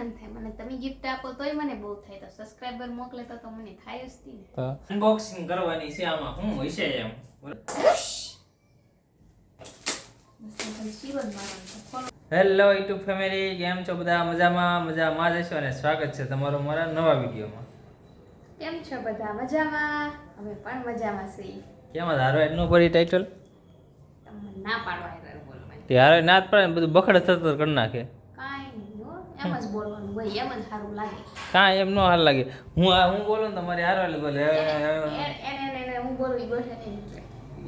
આનંદ થાય. મને તમે ગિફ્ટ આપો તોય મને બહુ થાય. તો સબસ્ક્રાઇબર મોકલે તો તો મને થાય જ તી ને. તો અનબોક્સિંગ કરવાની છે આમાં. શું હશે એમ. બસ હું હોય છે. એમ હેલો યુટ્યુબ ફેમિલી કેમ છો બધા? મજામાં? મજામાં જ છો અને સ્વાગત છે તમારું મારા નવા વિડીયોમાં. કેમ છો બધા? મજામાં? અમે પણ મજામાં છીએ. કેમ ધારો એનું પડી ટાઇટલ ના પાડવા હેરાન બોલવાની તે હારો ના જ પડે બધું બખડ થતર કરી નાખે. એમ જ બોલવાનું ભાઈ એમ જ સારું લાગે. કાંઈ એમ નો હાલ લાગે. હું આ હું બોલું ને તમારી હારો એટલે બોલે એને એને- હું બોલું નહીં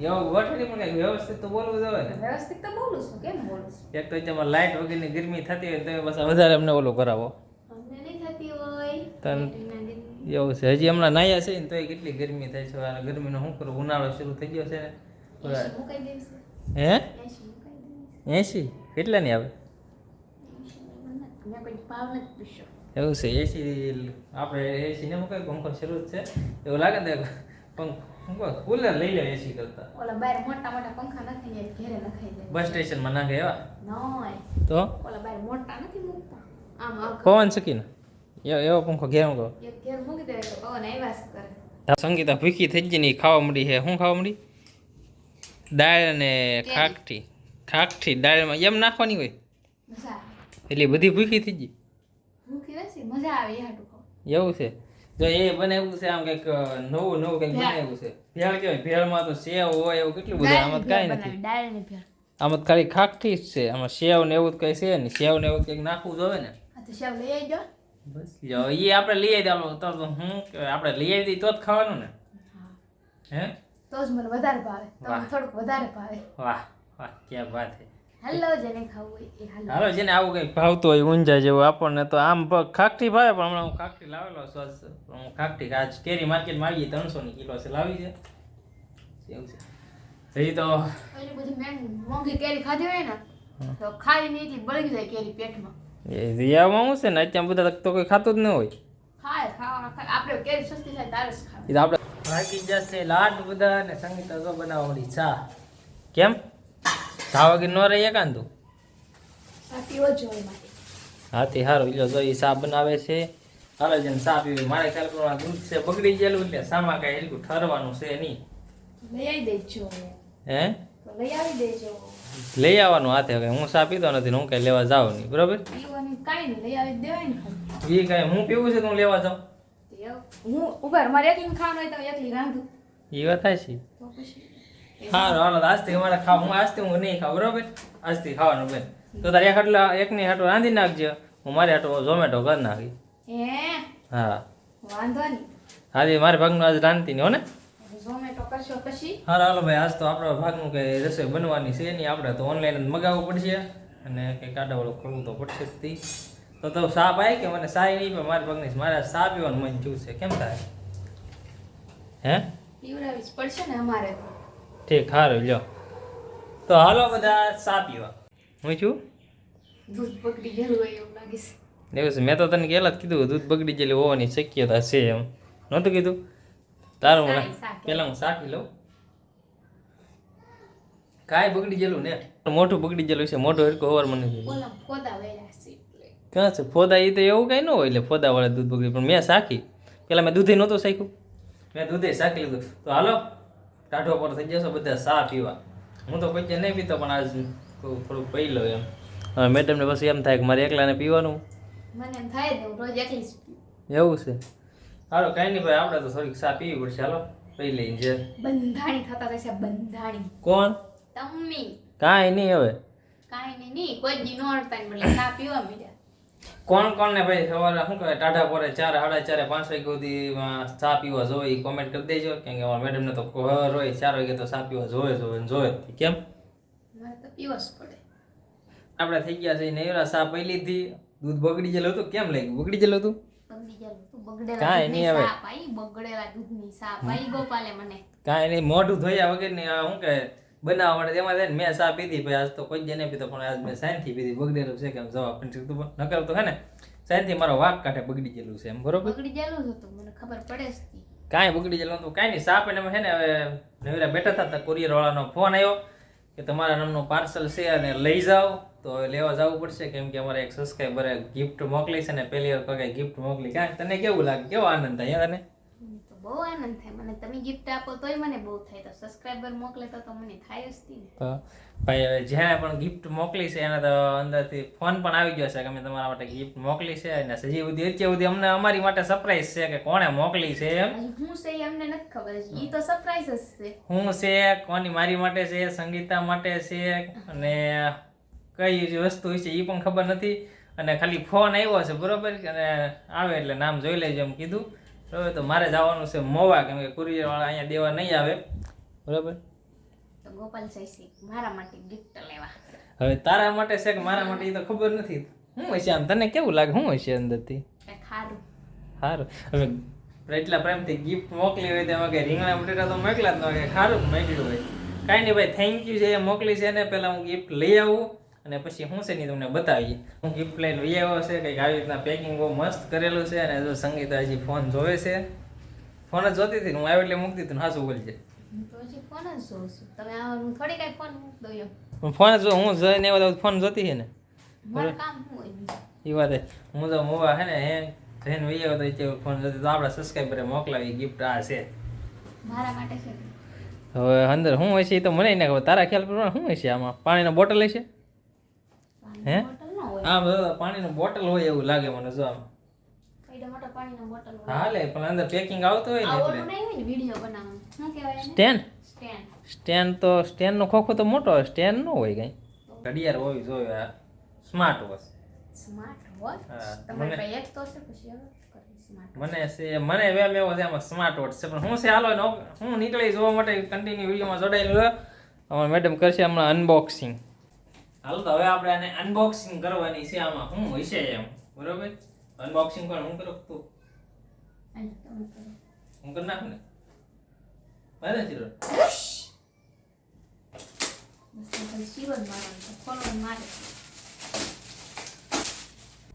એવું ગોઠવી પણ કઈ વ્યવસ્થિત તો બોલવું જ હોય ને. વ્યવસ્થિત તો બોલું છું કેમ બોલું છું? એક તો તમારે લાઇટ વગરની ગરમી થતી હોય તો તમે પાછા વધારે અમને ઓલું કરાવો. અમને નહીં થતી હોય. તન- એવું છે હજી હમણાં નાયા છે ને તોય કેટલી ગરમી થાય છે આ ગરમીનો શું કરું? ઉનાળો શરૂ થઈ ગયો છે ને. હે? એસી કેટલા એસી કેટલાની આવે એંશી ની મને નથી. મેં કોઈ ભાવ નથી પૂછ્યો એવું છે એસી આપણે એસી ને મૂકાય પંખો શરૂ છે? એવું લાગે ને પંખ? કુલર લઈ લે એસી કરતા. ઓલા બાર મોટા મોટા પંખા નથી ને ઘરે નખાઈ દે બસ સ્ટેશનમાં નાખે એવા? તો? ઓલા બાર મોટા નથી મૂકતા. આમ પવન શકીને એવો એવો પંખો ઘેર મૂકો. ઘેર મૂકી દે તો પવન આવ્યા જ કરે. સંગીતા ભૂખી થઈ ગઈ ની ખાવા મળી છે. શું ખાવા મળી? દાળ અને ખાખથી ખાકઠી દાળમાં એમ નાખવાની હોય? એટલે બધી ભૂખી થઈ ગઈ? ભૂખી રહેશે મજા આવે એ હાટું એવું છે? જો એ બનાવ્યું છે આમ કંઈક નવું નવું કંઈક બનાવ્યું છે. ભેળ કેવાય? ભેળમાં તો સેવ હોય એવું કેટલું બધું આમાં તો કાંઈ નથી. આમાં તો ખાલી ખાકઠી જ છે. આમાં સેવ ને એવું કઈ છે ને સેવ ને એવું કંઈક નાખવું જોવે ને. આ તો શાવ લઈ આવજો. બસ જો એ આપણે લઈ આવી તો તો હું આપણે લઈ આવી તો જ ખાવાનું ને. હે. તો જ મને વધારે ભાવે. તમને. થોડુંક વધારે ભાવે. વાહ વાહ ક્યાં વાત છે. હાલો જેને આવું કંઈક ભાવતું હોય ઊંઝા જેવું આપણને તો આમ પ- ભાવે પણ હમણાં હું ખાકઠી લાવેલો સ્વાદ હું ખાખટી આજ કેરી માર્કેટમાં આવીએ ત્રણસો ની કિલો છે લાવી છે. એવું છે. હજી તો મોંઘી કેરી ખાધી હોય ને તો ખાઈ નહીં બળી જાય કેરી પેટમાં. એ રિયામાં હું છે ને અત્યારે બધા તો કોઈ ખાતું જ ન હોય. ખાય ખાવા આપણે કેરી સસ્તી થાય તારે જ ખાવે. આપણે ભાગી જશે લાડ બધા અને સંગીતા તો બનાવવાની ચા કેમ? વગર ન રહીએ કાન તું? હા તે સારું ઈલો જો એ સા બનાવે છે. હાલો જેમ ચા પીવી મારે ખ્યાલ પ્રમાણે દૂધ છે બગડી ગયેલું એટલે સામા કાંઈ હેલકું ઠરવાનું છે નહીં. લઈ આવી દેજો હે? લઈ આવી દેજો. લઈ આવવાનું હાથે હવે હું ચા પીતો નથી હું કઈ લેવા જાઉં નહીં બરોબર? કાંઈ નહીં લઈ આવી દેવાય ને એ કાંઈ હું પીવું છે તું લેવા જાઉં? હું ઊભા મારે એકલી ખાવાનું હોય તો એકલી રાંધું. એ વાત થાય છે તો પછી? સારું હાલો આજથી અમારે હું આજથી હું નહીં ખાવ બરોબર? આજથી ખાવાનું બેન. તો તારે એક આટલા એકની હાટો રાંધી નાખજો. હું મારી હાટો ઝોમેટો કરી નાખી હે? હા. વાંધો નહીં. આજે મારે ભાગનું આજ રાંધતી નહીં હો ને? હાલો ભાઈ આજ તો આપણા ભાગનું કંઈ રસોઈ બનવાની છે નહીં. આપણે તો ઓનલાઈન જ મગાવવું પડશે અને કંઈક કાંટાવાળું ખોલવું તો પડશે જ તી. તો તો સાપ આવી કે મને સાહી નહીં પણ મારી ભાગની મારે સા પીવાનું મન થયું છે. કેમ થાય? હે? પીવડાવી પડશે ને અમારે તો. ઠીક સારું લ્યો. તો હાલો બધા સા પીવા. હું છું? દૂધ બગડી ગયેલું હોય એવું લાગે છે. એવું છે મેં તો તને પહેલાં જ કીધું દૂધ બગડી ગયેલી હોવાની શક્યતા છે એમ. નહોતું કીધું? તારું મને પહેલાં હું સાકી લઉં. કાંઈ બગડી ગયેલું ને? મોટું બગડી ગયેલું છે મોટું હરકો હોવાર મને ક્યાં છે? ફોદા એ તો એવું કાંઈ ન હોય એટલે ફોદાવાળા દૂધ બગડી. પણ મેં સાકી પહેલાં મેં દૂધે નહોતું સાખ્યું મેં દૂધે શાકી લીધું. તો હાલો. ટાઢો પર થઈ જશો બધા ચા પીવા. હું તો પછી નહીં પીતો પણ આજ થોડુંક પી લો એમ. હવે મેડમને પછી એમ થાય કે મારે એકલાને પીવાનું. મને એમ થાય હું રોજ એકલી જ એવું છે. સારું કાંઈ નહીં ભાઈ આપણે તો થોડીક ચા પીવી પડશે. હાલો પી લઈને જે. બંધાણી થતા થશે બંધાણી. કોણ? તમ્મી. કાંઈ નહીં હવે. કાંઈ નહીં કોઈ દી નો અડતા ને ચા પીવા મળ્યા કોણ કોણ ને ભાઈ સવારે શું કહેવાય ટાઢા પોરે ચાર સાડા ચારે પાંચ વાગે સુધી ચા પીવા જોવે એ કોમેન્ટ કરી દેજો કેમ કે અમારા મેડમને તો ખબર હોય ચાર વાગે તો ચા પીવા જોવે જોવે જોવે કેમ? પડે. આપણે થઈ ગયા છે નૈરા ચા પી લીધી દૂધ બગડી ગયેલું હતું કેમ લાગ્યું? બગડી ગયેલું હતું? કાંઈ નહીં હવે. બગડેલા દૂધની સાપ આઈ ગોપાલે મને. કાંઈ નહીં મોઢું ધોયા વગરની આ શું કે બનાવવા માટે એમાં છે ને મેં ચા પીધી ભાઈ આજ તો કોઈ જ નહીં પીતો પણ આજ મેં સાયન્સથી પીધી બગડેલું છે કેમ જવાબ પણ ઠીક પણ નકર તો હે ને સાયન્સથી મારો વાક કાંઠે બગડી ગયેલું છે એમ બરોબર? બગડી ગયેલું હતું મને ખબર પડે કાંઈ બગડી ગયેલું હતું કાંઈ નહીં. સાપ એને હે ને હવે નવીરા બેઠા હતા કુરિયર વાળાનો ફોન આવ્યો કે તમારા નામનું પાર્સલ છે અને લઈ જાઓ. તો હવે લેવા જવું પડશે કેમ કે અમારે એક સબસ્ક્રાઈબરે ગિફ્ટ મોકલી છે ને પહેલી વાર કહે ગિફ્ટ મોકલી. કાંઈ તને કેવું લાગે? કેવો આનંદ થાય તને? તો બહુ આનંદ થાય. મને તમે ગિફ્ટ આપો તોય મને બહુ થાય. તો સબસ્ક્રાઇબર મોકલે તો તો મને થાય જ તી તો ભાઈ હવે જ્યારે પણ ગિફ્ટ મોકલી છે એને તો અંદરથી ફોન પણ આવી ગયો છે કે અમે તમારા માટે ગિફ્ટ મોકલી છે અને હજી સુધી અત્યાર સુધી અમને અમારી માટે સરપ્રાઈઝ છે કે કોણે મોકલી છે એમ? હું છે એ અમને નથી ખબર. ઈ તો સરપ્રાઈઝ જ છે. હું છે કોની મારી માટે છે સંગીતા માટે છે અને કઈ વસ્તુ છે એ પણ ખબર નથી. અને ખાલી ફોન આવ્યો છે બરોબર? અને આવે એટલે નામ જોઈ લેજો એમ કીધું. બરોબર તો મારે જવાનું છે મોવા કેમ કે કુરિયર વાળા અહીંયા દેવા નહીં આવે. બરાબર? તો ગોપાલ સૈસી મારા માટે ગિફ્ટ લેવા. હવે તારા માટે છે કે મારા માટે એ તો ખબર નથી. હું હશે આમ? તને કેવું લાગે? હું હશે અંદરથી? સારું સારું હવે એટલા પ્રેમથી ગિફ્ટ મોકલી હોય તેમાં કે રીંગણા બટેટા તો મોકલા જ ન હોય સારું મોકલ્યું હોય. કાંઈ નહીં ભાઈ થેન્ક યુ છે એ મોકલી છે ને પહેલાં હું ગિફ્ટ લઈ આવું. અને પછી શું છે નહીં તમને બતાવીએ હું ગિફ્ટ લઈને લઈ આવ્યો છે કંઈક આવી રીતના પેકિંગ બહુ મસ્ત કરેલું છે અને જો સંગીતા હજી ફોન જોવે છે. ફોન જ જોતી હતી હું આવ્યો એટલે મૂકતી હતી ને હાસું બોલજે. હું ફોન જ હું હું જઈને એવા ફોન જોતી છે ને. એ વાત હું. તો મોવા છે ને હે જઈને વહી આવ્યો તો ફોન જોતી તો આપણા સબસ્ક્રાઈબરે મોકલાવી ગિફ્ટ આ છે. મારા માટે છે હવે અંદર શું હોય છે એ તો મને ના ખબર. તારા ખ્યાલ પ્રમાણે શું હોય છે આમાં? પાણીનો બોટલ હશે? હે? આમ પાણીનો બોટલ હોય એવું લાગે મને જો આમ. હાલે પણ અંદર પેકિંગ આવતું હોય ને એટલે. સ્ટેન્ડ સ્ટેન્ડ સ્ટેન્ડ તો સ્ટેન્ડનો ખોખો તો મોટો હોય સ્ટેન્ડ ન હોય કઈ. ઘડિયાળ હોવી જોઈએ આ સ્માર્ટ વોચ સ્માર્ટ વોચ એક તો છે પછી મને છે મને વેમ એવો છે આમાં સ્માર્ટ વોચ છે પણ હું છે હાલો હું નીકળી જોવા માટે કન્ટિન્યુ વિડીયોમાં જોડાયેલું અમારા મેડમ કરશે હમણાં અનબોક્સિંગ હાલો તો હવે આપણે આને અનબોક્સિંગ કરવાની છે આમાં. શું હશે એમ? બરોબર? અનબોક્સિંગ પણ હું કરું? તું. હું કરી નાખું ને? બરાબર છે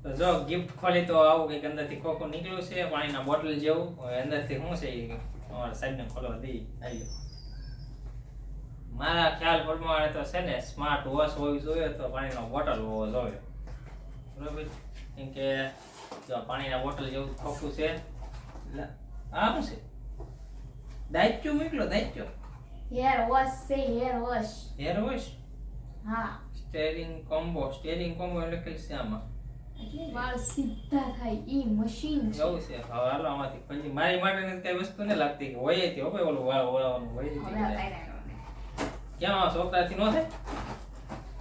તો જ છે ગિફ્ટ ખોલી તો આવું કંઈક અંદરથી ખોખું નીકળ્યું છે, પાણીના બોટલ જેવું. અંદરથી શું છે એ સાહેબને ખોલવા દઈ આવી મારા ખ્યાલ પ્રમાણે તો છે ને સ્માર્ટ વોશ હોવી જોઈએ તો પાણીનો બોટલ હોવો જોઈએ. બરોબર? કેમ કે જો પાણીના બોટલ જેવું ખોખું છે. એટલે આ શું છે? દાયચું મોકલો દાયચું હેર વોશ છે હેર વોશ હેર વોશ હા. સ્ટેરિંગ કોમ્બો સ્ટેરિંગ કોમ્બો એટલે કઈ છે આમાં? એટલે વાળ સીધા થાય ઈ મશીન છે. એવું છે? હવે હાલો આમાંથી પછી મારી માટે કઈ વસ્તુ ને લાગતી કે હોય તે ઓલું વાળ વળવાનું હોય. કેમ છોકરાથી નો થાય?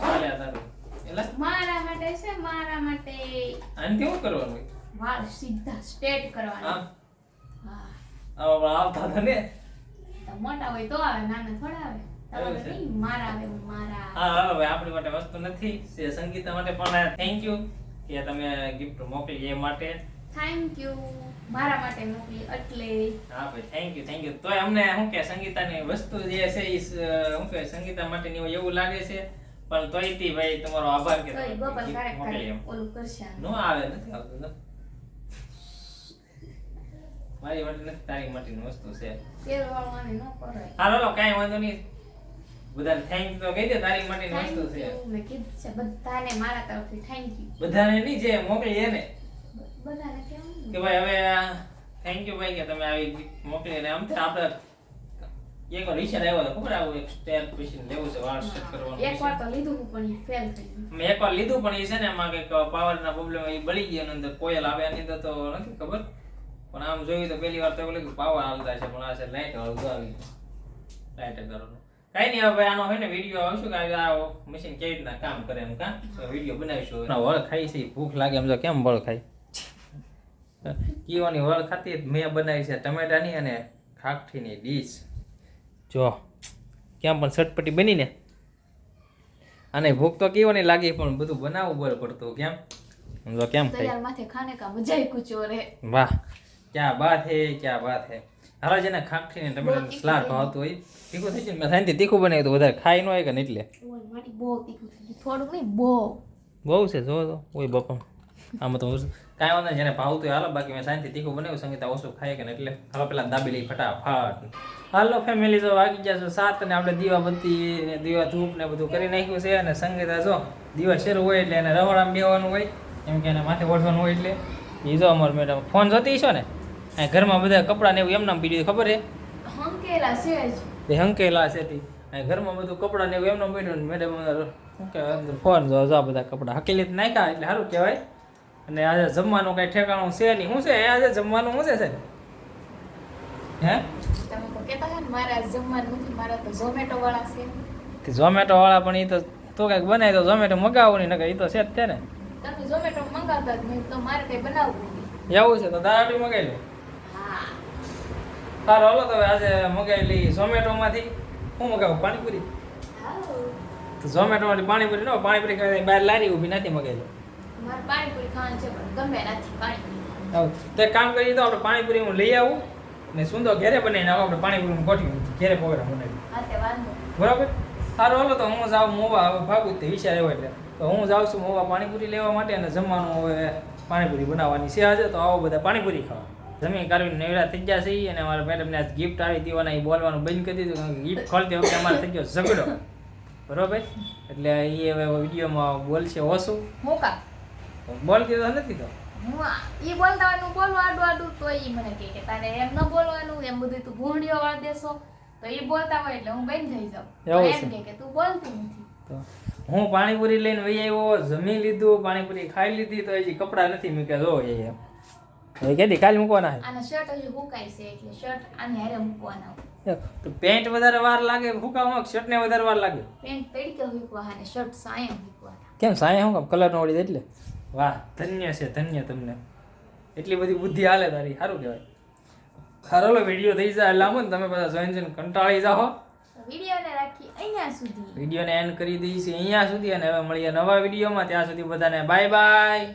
ચાલે તારું. એટલે? મારા માટે છે મારા માટે. આને કેવું કરવાનું વાળ સીધા સ્ટ્રેટ કરવાના. હા. હા. આવા આવતા હતા ને મોટા હોય તો આવે નાના થોડા આવે. આપણી માટે વસ્તુ નથી. સંગીતા માટે પણ થેન્ક યુ કે તમે ગિફ્ટ મોકલી એ માટે. થેન્ક યુ મારા માટે મોકલી એટલે. હા ભાઈ થેન્ક યુ થેન્ક યુ તોય અમને શું કે સંગીતાની વસ્તુ જે છે એ શું કે સંગીતા માટેની એવું લાગે છે? પણ તોયથી ભાઈ તમારો આભાર કે તોય ક્યારેક મોકલી ઓલું કરશે નો આવે નથી આવતું તો. મારી માટે નથી તારી માટેની વસ્તુ છે. તેલ વાળું આને ન કરાય. હાલો લો કાઈ વાંધો નહીં. બધાને થેન્ક તો કહી દે તારી માટેની વસ્તુ છે. મેં કીધું છે બધાને મારા તરફથી થેન્ક યુ બધાને નહીં જે મોકલી એને. કે ભાઈ હવે થેન્ક યુ ભાઈ કે તમે આવી gift મોકલી અને આમ તો આપણે એક વાર વિચાર આવ્યો હતો ખબર આવું એક સ્ટેર મશીન લેવું છે વાળ સેટ કરવાનું એક વાર તો લીધું પણ ફેલ થઈ મેં મેં એકવાર લીધું પણ એ છે ને એમાં કંઈક પાવરના પ્રોબ્લેમ એ બળી ગયો અંદર કોયલ આવે એની અંદર તો નથી ખબર. પણ આમ જોયું તો પહેલી વાર તો એવું લાગ્યું પાવર હાલતા છે પણ આ છે લાઈટ વાળું આવી લાઈટ કરવાનું. કઈ નહીં હવે આનો હોય ને વીડિયો આવશું કે આ મશીન કેવી રીતના કામ કરે એમ કા? વીડિયો બનાવીશું વળ ખાઈ છે ભૂખ લાગે એમ તો કેમ વળ ખાય? કીઓની વળ ખાતી મેં બનાવી છે ટમેટાની અને ખાખટીની ડીશ. જો ક્યાં પણ સટપટી બની ને. અને ભૂખ તો કેવો નહીં લાગી પણ બધું બનાવવું બોલ પડતું કેમ? સમજો કેમ તૈયાર માથે ખાને કા મજા આઈ કુછ ઓર. વાહ ક્યાં બાત હે ક્યાં વાત હે. હાલો જેને ખાખી ને ટમેટાનું સલાડ ભાવતું હોય તીખું થઈ જાય મેં સાંજે તીખું બનાવ્યું તો વધારે ખાઈ ન હોય કે નહીં એટલે. બહુ તીખું થઈ થોડું નહીં બહુ. બહુ છે જો તો ઓય બાપા. આમાં તો કાંઈ વાંધો જેને ભાવતું હાલો બાકી મેં શાંતિ તીખું બનાવ્યું સંગીતા ઓછું ખાય કે એટલે. હાલો પેલા દાબી લઈ ફટાફટ. હાલો ફેમિલી જો વાગી ગયા છો સાત ને આપણે દીવાબત્તી ને દીવા ધૂપ ને બધું કરી નાખ્યું છે અને સંગીતા જો દીવા શેર હોય એટલે એને રવાડામાં બેવાનું હોય એમ કે એને માથે ઓળવાનું હોય એટલે. એ જો અમાર મેડમ ફોન જોતી છો ને? અહીં ઘરમાં બધા કપડાં ને એવું એમ નામ પીડ્યું ખબર છે? હંકેલા છે હંકેલા છે તે. અહીં ઘરમાં બધું કપડાં ને એવું એમનો પડ્યું ને મેડમ શું કહેવાય ફોન જો જો બધા કપડાં હકેલી નાખ્યા એટલે સારું કહેવાય. અને આજે જમવાનું કાંઈ ઠેકાણું છે નહીં. શું છે? આજે જમવાનું શું છે સાહેબ? હે? તમે તો કહેતા હતા ને મારા જમવાનું નથી મારા તો ઝોમેટો વાળા છે. કે ઝોમેટો વાળા પણ એ તો તો કંઈક બનાય તો ઝોમેટો મગાવો નહીં નકર એ તો છે જ છે ને તમે ઝોમેટો મંગાવતા જ નહીં તો મારે કઈ બનાવવું નહીં. એવું છે તો દારાટી મગાવી લો. સારું હાલો તો આજે મગાવી લઈ ઝોમેટોમાંથી હું મગાવું? પાણીપુરી? તો ઝોમેટોમાંથી પાણીપુરી નો પાણીપુરી ખાઈ બહાર લારી ઊભી નથી મગાવી લો. મારે પાણીપુરી ખાવાનું છે પણ ગમે નથી પાણીપુરી આવું. એક કામ કરી તો આપણે પાણીપુરી હું લઈ આવું ને સુંદર ઘેરે બનાવીને આવું આપણે પાણીપુરી ગોઠવી ઘેરે પ્રોગ્રામ બનાવી હા તે વાંધો બરાબર? સારું હાલો તો હું જાઉં મોવા હવે ભાગું તે વિચાર એવો એટલે. તો હું જાઉં છું મોવા પાણીપુરી લેવા માટે અને જમવાનું હવે પાણીપુરી બનાવવાની છે આજે તો આવો બધા પાણીપુરી ખાવા. જમીન કાઢવીને નેવડા થઈ ગયા છે અને અમારા મેડમને આજ ગિફ્ટ આવી દેવાના એ બોલવાનું બંધ કરી દીધું કારણ કે ગિફ્ટ ખોલતી વખતે અમારે થઈ ગયો ઝઘડો. બરોબર? એટલે એ હવે વિડીયોમાં બોલશે ઓછું. હું કા બોલતી તો નથી તો? હું ઈ બોલતા હોય બોલું આડું આડું તો ઈ મને કહે કે તારે એમ ન બોલવાનું એમ બધું તું ભૂંડીઓ વાળ દેશો. તો ઈ બોલતા હોય એટલે હું બંધ થઈ જાઉં. એમ છે. કે તું બોલતી નથી. તો હું પાણીપુરી લઈને વહી આવ્યો જમી લીધું પાણીપુરી ખાઈ લીધી તો હજી કપડાં નથી મૂક્યા જો એ એમ. હવે કેદી કાલે મૂકવાના આના શર્ટ હજી હુકાય છે એટલે શર્ટ આને હારે મૂકવાના. છે તો પેન્ટ વધારે વાર લાગે હુકાવમાં શર્ટ ને વધારે વાર લાગે? પેન્ટ પેડકે હુકવા અને શર્ટ સાયમ હુકવા કેમ સાયા હું કલર નો વળી એટલે. વાહ ધન્ય છે ધન્ય તમને. એટલી બધી બુદ્ધિ હાલે તારી સારું કહેવાય. ખરેલો વીડિયો થઈ જાય લાંબો ને તમે બધા જોઈન જોઈને કંટાળી જાઓ. વિડીયોને રાખી અહીંયા સુધી. વિડીયોને એન્ડ કરી દઈએ છીએ અહીંયા સુધી અને હવે મળીએ નવા વિડીયોમાં ત્યાં સુધી બધાને બાય બાય